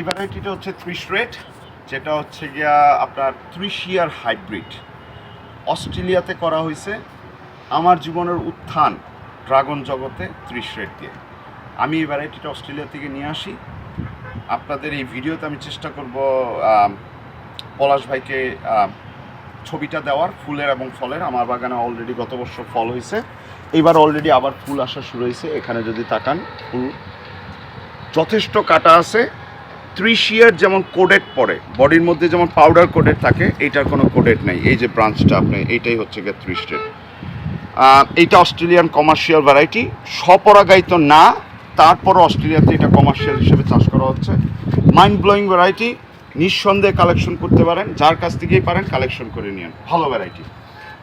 এই ভ্যারাইটিটা হচ্ছে ত্রিশ রেট যেটা হচ্ছে গিয়া আপনার ত্রিশ ইয়ার হাইব্রিড অস্ট্রেলিয়াতে করা হয়েছে আমার জীবনের উত্থান ড্রাগন জগতে ত্রিশ রেট দিয়ে। আমি এই ভ্যারাইটিটা অস্ট্রেলিয়া থেকে নিয়ে আসি। আপনাদের এই ভিডিওতে আমি চেষ্টা করব পলাশ ভাইকে ছবিটা দেওয়ার, ফুলের এবং ফলের। আমার বাগানে অলরেডি গত বছর ফল হয়েছে এবার অলরেডি আবার ফুল আসা শুরু হয়েছে এখানে যদি তাকান, ফুল যথেষ্ট কাটা আছে। ত্রিশ ইয়ার যেমন কোডেট পড়ে বডির মধ্যে যেমন পাউডার কোডেট থাকে, এইটার কোনো কোডেট নেই। এই যে ব্রাঞ্চটা আপনি, এইটাই হচ্ছে গিয়ে ত্রিশ রেট এইটা অস্ট্রেলিয়ান কমার্শিয়াল ভ্যারাইটি স্বপরাগায়িত না তারপর অস্ট্রেলিয়াতে এটা কমার্শিয়াল হিসেবে চাষ করা হচ্ছে। মাইন্ড ব্লোয়িং ভ্যারাইটি নিঃসন্দেহে কালেকশন করতে পারেন, যার কাছ থেকেই পারেন কালেকশন করে নিন ভালো ভ্যারাইটি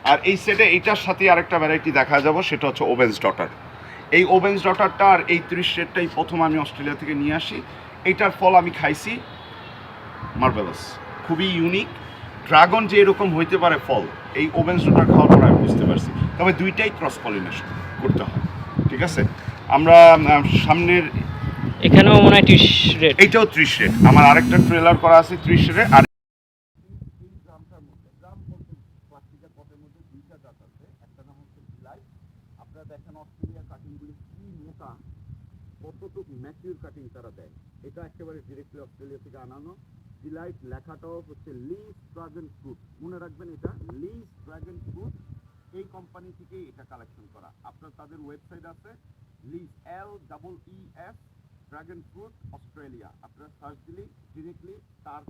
আর এই সেটে এইটার সাথে আরেকটা ভ্যারাইটি দেখা যাব, সেটা হচ্ছে ওভেন্স ডটার এই ওভেন্স ডটারটা আর এই ত্রিশ রেটটাই প্রথম আমি অস্ট্রেলিয়া থেকে নিয়ে আসি। এইটার ফল আমি খাইছি। মার্বেলাস খুবই ইউনিক ড্রাগন যে এরকম হইতে পারে ফল এই ওভেন ডটার খাওয়ার পর আমি বুঝতে পারছি। তবে দুইটাই ক্রস পলিনেশন করতে হয় ঠিক আছে? আমরা সামনের এখানেও মনে হয় ত্রিশ রেট। এইটাও ত্রিশ রেট। আমার আরেকটা ট্রেলার করা আছে ত্রিশ রেট আর আপনারা দেখেন অস্ট্রেলিয়ার কাটিংগুলি কি মোটা। কতটুকু ম্যাচিউর কাটিং তারা দেয়? এটা একেবারে ডিরেক্টলি অস্ট্রেলিয়া থেকে আনানো। ডিলাইট লেখাটাও হচ্ছে লিজ ড্রাগন ফ্রুট মনে রাখবেন এটা লিজ ড্রাগন ফ্রুট এই কোম্পানি থেকেই এটা কালেকশন করা। আপনার তাদের ওয়েবসাইট আছে Leef L double E F dragon fruit Australia আপনারা সার্চ দিলে ডিরেক্টলি তার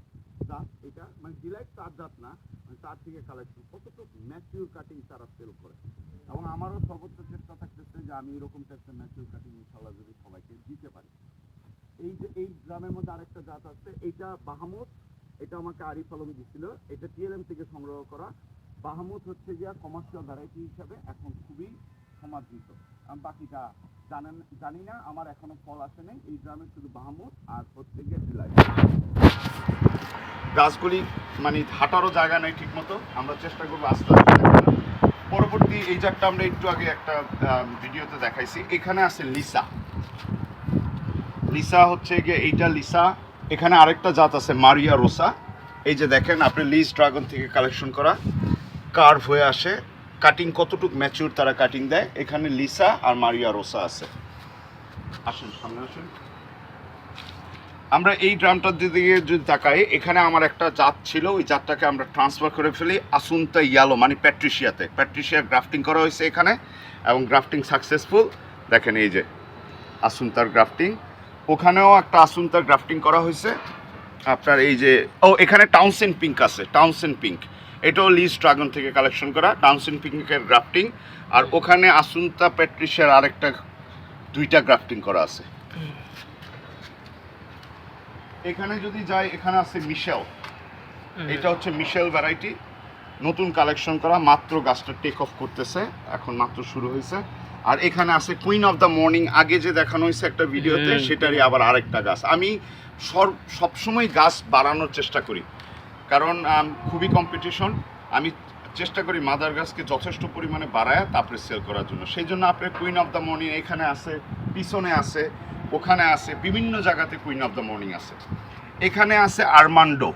জাত এটা মানে ডিলাইট তার জাত না মানে তার থেকে কালেকশন কতটুকু ম্যাচিউর কাটিং তারা সেল করে? এবং আমারও সর্বোচ্চ চেষ্টা থাকতেছে যে আমি এরকম টাইপের ম্যাচিউর কাটিং ইনশাল্লাহ যদি সবাইকে দিতে পারি। এই যে, এই গ্রামের মধ্যে আরেকটা জাত আছে এইটা বাহামুদ, এটা আমাকে আরিফ আলম দিছিল। এটা টিএলএম থেকে সংগ্রহ করা। বাহামুদ হচ্ছে গিয়া কমার্শিয়াল ভ্যারাইটি হিসাবে এখন খুবই সমাদৃত। আমি বাকিটা জানেন, জানি না, আমার এখনও ফল আসে নাই। এই গ্রামে শুধু বাহামুদ আর হচ্ছে গিয়ে গাছগুলি মানে হাঁটারও জায়গা নেই ঠিক মতো আমরা চেষ্টা করব আস্তে আস্তে। পরবর্তী এই জাতটা আমরা একটু আগে একটা ভিডিওতে দেখাইছি। এখানে আছে লিসা। লিসা হচ্ছে গিয়ে এইটা লিসা। এখানে আরেকটা জাত আছে, মারিয়া রোসা। এই যে দেখেন, আপনি লিস ড্রাগন থেকে কালেকশন করা কার্ভ হয়ে আসে। কাটিং কতটুক ম্যাচিউর তারা কাটিং দেয়? এখানে লিসা আর মারিয়া রোসা আছে। আসুন, সামনে আসেন। আমরা এই ড্রামটার দিকে যদি তাকাই, এখানে আমার একটা জাত ছিল, ওই জাতটাকে আমরা ট্রান্সফার করে ফেলি আসুনতা ইয়ালো মানে প্যাট্রিশিয়াতে। প্যাট্রিশিয়া গ্রাফটিং করা হয়েছে এখানে, এবং গ্রাফটিং সাকসেসফুল দেখেন এই যে, আসুন্তার গ্রাফটিং ওখানেও একটা আসুনতার গ্রাফটিং করা হয়েছে। আপনার এই যে, ও, এখানে টাউনসেন পিঙ্ক আছে টাউনসেন পিঙ্ক এটাও লিজ ড্রাগন থেকে কালেকশন করা টাউনসেন পিঙ্কের গ্রাফটিং আর ওখানে আসুনতা, প্যাট্রিশিয়ার আরেকটা, দুইটা গ্রাফটিং করা আছে। এখানে যদি যাই এখানে আছে মিশেল এটা হচ্ছে মিশেল ভ্যারাইটি নতুন কালেকশন করা মাত্র গাছটা টেক অফ করতেছে। এখন মাত্র শুরু হয়েছে। আর এখানে আছে কুইন অফ দ্য মর্নিং আগে যে দেখানো হয়েছে একটা ভিডিওতে সেটারই আবার আরেকটা গাছ। আমি সর সবসময় গাছ বাড়ানোর চেষ্টা করি। কারণ খুবই কম্পিটিশন আমি চেষ্টা করি মাদার গাছকে যথেষ্ট পরিমাণে বাড়ায় তারপরে সেল করার জন্য। সেই জন্য আপনার কুইন অফ দ্য মর্নিং এখানে আছে পিছনে আছে। ওখানে আছে বিভিন্ন জায়গাতে কুইন অফ দ্য মর্নিং আছে। এখানে আছে আরমান্ডো।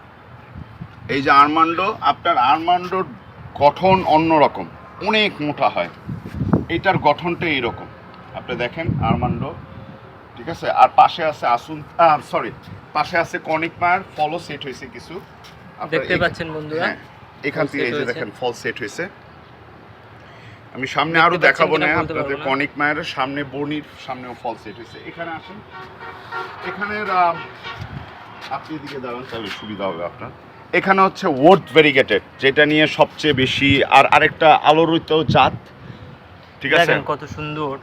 এই যে আরমান্ডো আপনার আরমান্ডোর গঠন অন্যরকম অনেক মোটা হয়। এটার গঠনটা এইরকম। আপনি দেখেন আরমান্ডো ঠিক আছে? আর পাশে আছে আসুন সরি পাশে আছে কনিক মায়ের ফলও সেট হয়েছে কিছু। দেখতে পাচ্ছেন বন্ধুরা। হ্যাঁ এখান থেকে এই যে দেখেন ফল সেট হয়েছে। আমি সামনে দেখতে আরও দেখাবো না আপনাদের কনিক মায়ের সামনে বর্ণির সামনেও ফল সেট হয়েছে। এখানে আসেন। এখানের আপনি এদিকে দাঁড়ান তাহলে সুবিধা হবে আপনার। এখানে হচ্ছে ওয়ার্ড ভেরিগেটেড যেটা নিয়ে সবচেয়ে বেশি আর আরেকটা আলোড়িত জাত। ঠিক আছে? দেখেন কত সুন্দর।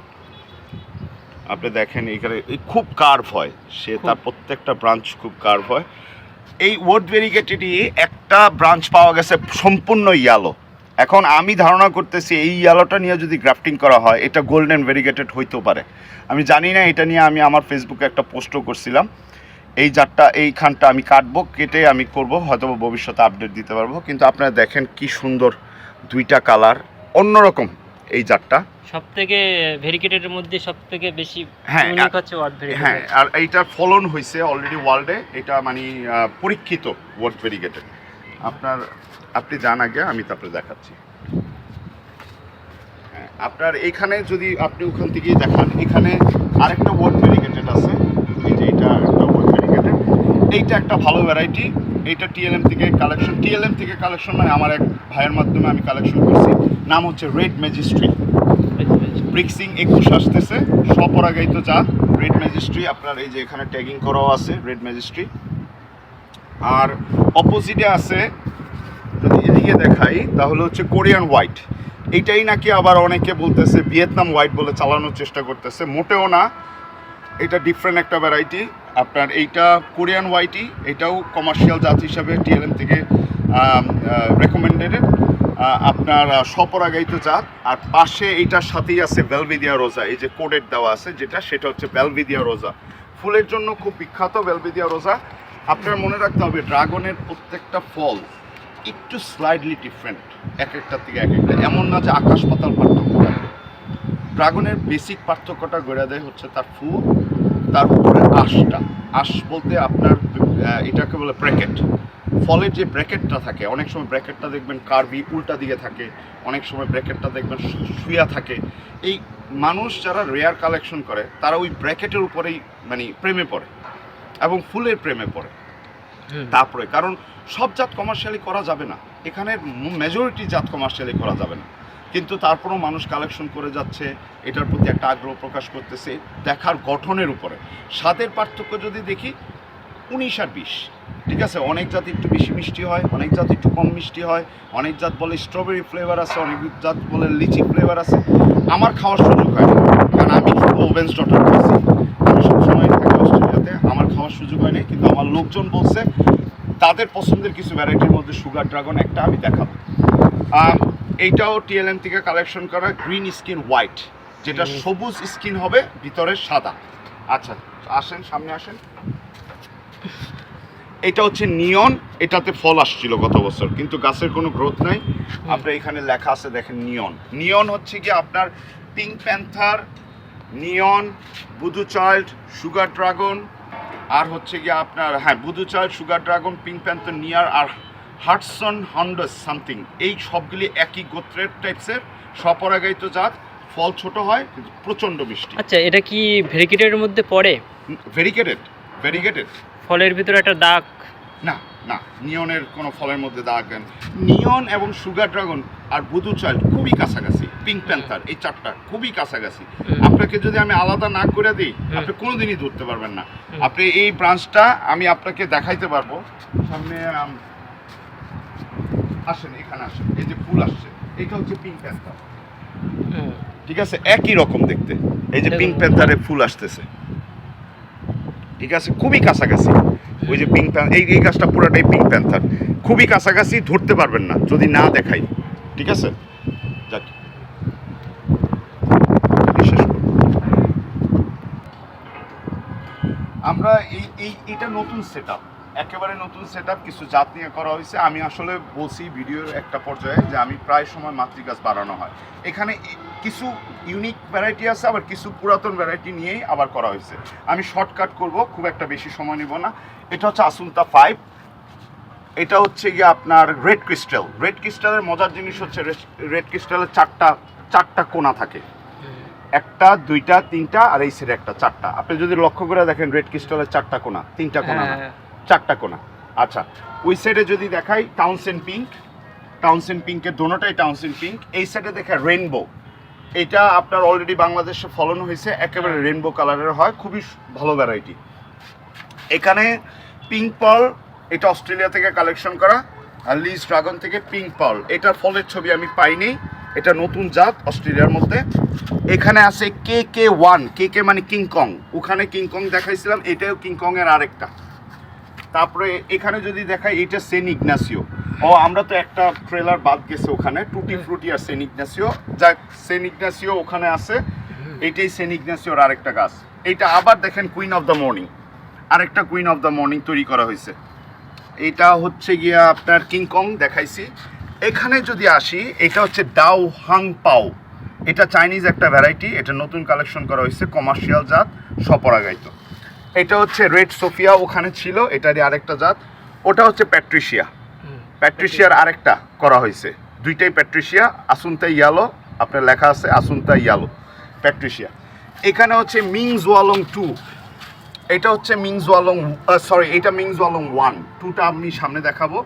আপনি দেখেন এখানে খুব কার্ভ হয়। সে তার প্রত্যেকটা ব্রাঞ্চ খুব কার্ভ হয়। এই ওয়ার্ড ভেরিগেটেডই একটা ব্রাঞ্চ পাওয়া গেছে সম্পূর্ণ ইয়ালো এখন আমি ধারণা করতেছি এই ইয়ালোটা নিয়ে যদি গ্রাফটিং করা হয় এটা গোল্ডেন ভেরিগেটেড হইতেও পারে। আমি জানি না এটা নিয়ে আমি আমার ফেসবুকে একটা পোস্টও করছিলাম। এই জাতটা এইখানটা আমি কাটবো কেটে আমি করব হয়তো ভবিষ্যতে আপডেট দিতে পারব। কিন্তু আপনারা দেখেন কি সুন্দর দুইটা কালার অন্যরকম এই জাতটা সব থেকে ভেরিকেটের মধ্যে সব থেকে বেশি হ্যাঁ, ওয়ার্ড হ্যাঁ আর এইটার ফলন হয়েছে অলরেডি ওয়ার্ল্ডে এটা মানে পরীক্ষিত ওয়ার্ল্ড ভেরিগেটেড আপনার আপনি যান আগে আমি তারপরে দেখাচ্ছি। হ্যাঁ, আপনার এখানে যদি আপনি ওখান থেকে দেখান এখানে আরেকটা ওয়ার্ল্ড ভেরিগেটেড আছে। এই যে এটা একটা ওয়ার্ল্ড ভেরিগেটেড এইটা একটা ভালো ভ্যারাইটি এইটা টিএলএম থেকে কালেকশন টিএলএম থেকে কালেকশন মানে আমার এক ভাইয়ের মাধ্যমে আমি কালেকশন করছি। নাম হচ্ছে রেড ম্যাজিস্ট্রি ব্রিক্সিং একুশ আসতেছে স্বপরাগায়িত যা রেড ম্যাজিস্ট্রি আপনার এই যে এখানে ট্যাগিং করাও আছে রেড ম্যাজিস্ট্রি আর অপোজিটে আছে যদি এদিকে দেখাই তাহলে হচ্ছে কোরিয়ান হোয়াইট এইটাই নাকি আবার অনেকে বলতেছে ভিয়েতনাম হোয়াইট বলে চালানোর চেষ্টা করতেছে। মোটেও না এটা ডিফারেন্ট একটা ভ্যারাইটি আপনার এইটা কোরিয়ান হোয়াইটই এটাও কমার্শিয়াল জাত হিসাবে টিএলএম থেকে রেকমেন্ডেড আপনার আহ, স্বপরাগায়িত জাত। আর পাশে এইটার সাথেই আছে ভেলভিদিয়া রোজা এই যে কোডেড দেওয়া আছে যেটা সেটা হচ্ছে ভেলভিদিয়া রোজা ফুলের জন্য খুব বিখ্যাত ভেলভিদিয়া রোজা আপনার মনে রাখতে হবে, ড্রাগনের প্রত্যেকটা ফল একটু স্লাইডলি ডিফারেন্ট এক একটার থেকে এক একটা। এমন না যে আকাশ পাতাল পার্থক্য থাকবে ড্রাগনের বেসিক পার্থক্যটা গড়ে দেয় হচ্ছে তার ফুল, তার উপরে আঁশটা। আঁশ বলতে আপনার এটাকে বলে ব্র্যাকেট ফলের যে ব্র্যাকেটটা থাকে, অনেক সময় ব্র্যাকেটটা দেখবেন কার্বি উল্টা দিকে থাকে, অনেক সময় ব্র্যাকেটটা দেখবেন শুয়া থাকে। এই মানুষ যারা রেয়ার কালেকশন করে, তারা ওই ব্র্যাকেটের উপরেই মানে প্রেমে পড়ে। এবং ফুলের প্রেমে পড়ে। তারপরে কারণ সব জাত কমার্শিয়ালি করা যাবে না। এখানে মেজরিটি জাত কমার্শিয়ালি করা যাবে না। কিন্তু তারপরেও মানুষ কালেকশন করে যাচ্ছে এটার প্রতি একটা আগ্রহ প্রকাশ করতেছে দেখার গঠনের উপরে। স্বাদের পার্থক্য যদি দেখি উনিশ আর বিশ। ঠিক আছে? অনেক জাত একটু বেশি মিষ্টি হয় অনেক জাত একটু কম মিষ্টি হয় অনেক জাত বলে স্ট্রবেরি ফ্লেভার আছে অনেক জাত বলে লিচি ফ্লেভার আছে। আমার খাওয়ার সুযোগ হয় কারণ আমি শুধু ওভেন্স ডটার খাইছি আমি সবসময় আমার খাওয়ার সুযোগ হয়নি কিন্তু আমার লোকজন বলছে তাদের পছন্দের কিছু ভ্যারাইটির মধ্যে সুগার ড্রাগন একটা আমি দেখাবো। এইটাও টিএলএম থেকে কালেকশন করা গ্রিন স্কিন হোয়াইট যেটা সবুজ স্কিন হবে ভিতরে সাদা। আচ্ছা আসেন সামনে আসেন। এটা হচ্ছে নিয়ন এটাতে ফল আসছিল গত বছর কিন্তু গাছের কোনো গ্রোথ নাই। আপনার এখানে লেখা আছে দেখেন নিয়ন নিয়ন হচ্ছে কি আপনার Pink Panther Neon Voodoo Child Sugar Dragon আর হচ্ছে গিয়ে আপনার হ্যাঁ বুধু child sugar dragon pink panther near আর হাটসন হন্ডাস সামথিং এই সবগুলি একই গোত্রের টাইপসের স্বপরাগায়িত জাত ফল ছোট হয় কিন্তু প্রচণ্ড মিষ্টি। আচ্ছা এটা কি ভেরিকেটের মধ্যে পড়ে? ভেরিকেটেড ভেরিকেটেড ফলের ভিতরে একটা দাগ? না না নিয়নের কোনো ফলের মধ্যে দাগ নেই। নিয়ন এবং সুগার ড্রাগন আর বুধু চাইল্ড খুবই কাছাকাছি পিঙ্ক প্যান্থার এই চারটা খুবই কাছাকাছি। আপনাকে যদি আমি আলাদা না করে দিই আপনি কোনোদিনই ধরতে পারবেন না। আপনি এই ব্রাঞ্চটা আমি আপনাকে দেখাইতে পারব। সামনে আসেন এখানে আসেন। এই যে ফুল আসছে এটা হচ্ছে পিঙ্ক প্যান্থার ঠিক আছে? একই রকম দেখতে। এই যে পিঙ্ক প্যান্থারে ফুল আসতেছে। ঠিক আছে? খুবই কাছাকাছি। ওই যে পিঙ্ক প্যান এই এই গাছটা পুরোটাই পিঙ্ক প্যান্থার খুবই কাছাকাছি ধরতে পারবেন না, যদি না দেখাই। ঠিক আছে? যাক। আমরা এই এই এটা নতুন সেট একেবারে নতুন সেট কিছু জাত নিয়ে করা হয়েছে। আমি আসলে বলছি ভিডিওর একটা পর্যায়ে যে আমি প্রায় সময় মাতৃগাছ বাড়ানো হয়। এখানে কিছু ইউনিক ভ্যারাইটি আছে আবার কিছু পুরাতন ভ্যারাইটি নিয়েই আবার করা হয়েছে। আমি শর্টকাট করব খুব একটা বেশি সময় নেব না। এটা হচ্ছে আসুন্তা ফাইভ এটা হচ্ছে গিয়ে আপনার রেড ক্রিস্টাল রেড ক্রিস্টালের মজার জিনিস হচ্ছে রেড ক্রিস্টালের চারটা চারটা কোনা থাকে। একটা দুইটা তিনটা আর এই সাইডে একটা চারটা। আপনি যদি লক্ষ্য করে দেখেন রেড ক্রিস্টালের চারটা কোনা তিনটা কোনা হ্যাঁ, চারটা কোনা আচ্ছা ওই সাইডে যদি দেখাই টাউনসেন পিঙ্ক টাউনসেন পিঙ্কের দোনোটাই টাউনসেন পিঙ্ক এই সাইডে দেখা রেনবো এটা আপনার অলরেডি বাংলাদেশে ফলন হয়েছে একেবারে রেনবো কালারের হয় খুবই ভালো ভ্যারাইটি এখানে পিঙ্ক পল এটা অস্ট্রেলিয়া থেকে কালেকশন করা আর লিজ ড্রাগন থেকে পিঙ্ক পল এটার ফলের ছবি আমি পাইনি এটা নতুন জাত অস্ট্রেলিয়ার মধ্যে। এখানে আছে কে কে ওয়ান কে কে মানে কিংকং ওখানে কিংকং দেখাইছিলাম এটাও কিংকং এর আরেকটা। তারপরে এখানে যদি দেখাই এটা সেন ইগনাসিও ও আমরা তো একটা ট্রেলার বাদ গেছে ওখানে টুটি ফ্রুটি আর সেন ইগনাসিও যাক সেন ইগনাসিও ওখানে আছে এইটাই সেন ইগনাসিওর আরেকটা গাছ। এইটা আবার দেখেন কুইন অফ দ্য মর্নিং আরেকটা কুইন অফ দ্য মর্নিং তৈরি করা হয়েছে। এটা হচ্ছে গিয়া আপনার কিংকং দেখাইছি। এখানে যদি আসি এটা হচ্ছে ডাও হাং পাও এটা চাইনিজ একটা ভ্যারাইটি এটা নতুন কালেকশন করা হয়েছে কমার্শিয়াল জাত সপরাগাইত এটা হচ্ছে রেড সোফিয়া ওখানে ছিল এটারই আরেকটা জাত। ওটা হচ্ছে প্যাট্রিশিয়া। প্যাট্রিশিয়ার আরেকটা করা হয়েছে। দুইটাই প্যাট্রিশিয়া আসুনতা ইয়ালো আপনার লেখা আছে আসুনতা ইয়ালো প্যাট্রিশিয়া এখানে হচ্ছে মিংস ওয়ালং টু এটা হচ্ছে মিংস ওয়ালং সরি এটা মিংস ওয়ালং ওয়ান টুটা আমি সামনে দেখাবো।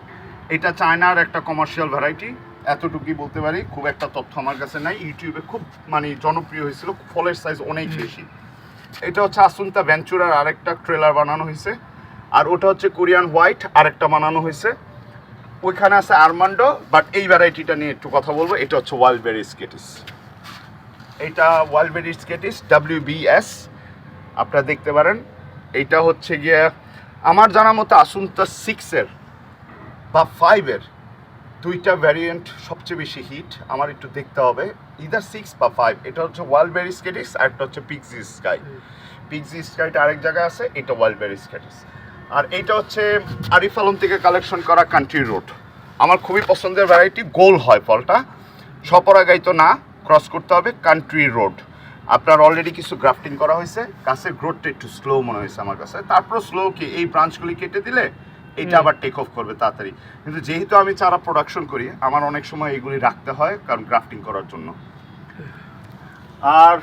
এটা চায়নার একটা কমার্শিয়াল ভ্যারাইটি এতটুকুই বলতে পারি। খুব একটা তথ্য আমার কাছে নাই। ইউটিউবে খুব মানে জনপ্রিয় হয়েছিল ফলের সাইজ অনেক বেশি। এটা হচ্ছে আসুনতা ভেঞ্চুরার আরেকটা ট্রেলার বানানো হয়েছে। আর ওটা হচ্ছে কোরিয়ান হোয়াইট আরেকটা বানানো হয়েছে। ওইখানে আছে আরমান্ডো বাট এই ভ্যারাইটিটা নিয়ে একটু কথা বলব এটা হচ্ছে ওয়াইল্ডবেরি স্কেটিস এটা ওয়াইল্ডবেরি স্কেটিস ডাব্লিউ বিএস আপনারা দেখতে পারেন। এইটা হচ্ছে গিয়ে আমার জানা মতো আসুনতা সিক্সের বা ফাইভের দুইটা ভ্যারিয়েন্ট সবচেয়ে বেশি হিট আমার একটু দেখতে হবে। ইদার সিক্স বা ফাইভ এটা হচ্ছে ওয়াইল্ডবেরি স্কেটিস আর একটা হচ্ছে পিক্সি স্কাই পিক্সি স্কাইটা আরেক জায়গায় আছে এটা ওয়াইল্ডবেরি স্কেটিস আর এইটা হচ্ছে আরিফ আলম থেকে কালেকশন করা কান্ট্রি রোড আমার খুবই পছন্দের ভ্যারাইটি গোল হয় ফলটা। সপরাগাইতো না ক্রস করতে হবে কান্ট্রি রোড আপনার অলরেডি কিছু গ্রাফটিং করা হয়েছে গাছের গ্রোথটা একটু স্লো মনে হয়েছে আমার কাছে। তারপর স্লো কি এই ব্রাঞ্চগুলি কেটে দিলে এটা আবার টেক অফ করবে তাড়াতাড়ি। কিন্তু যেহেতু আমি চারা প্রোডাকশন করি আমার অনেক সময় এগুলি রাখতে হয় কারণ গ্রাফটিং করার জন্য। আর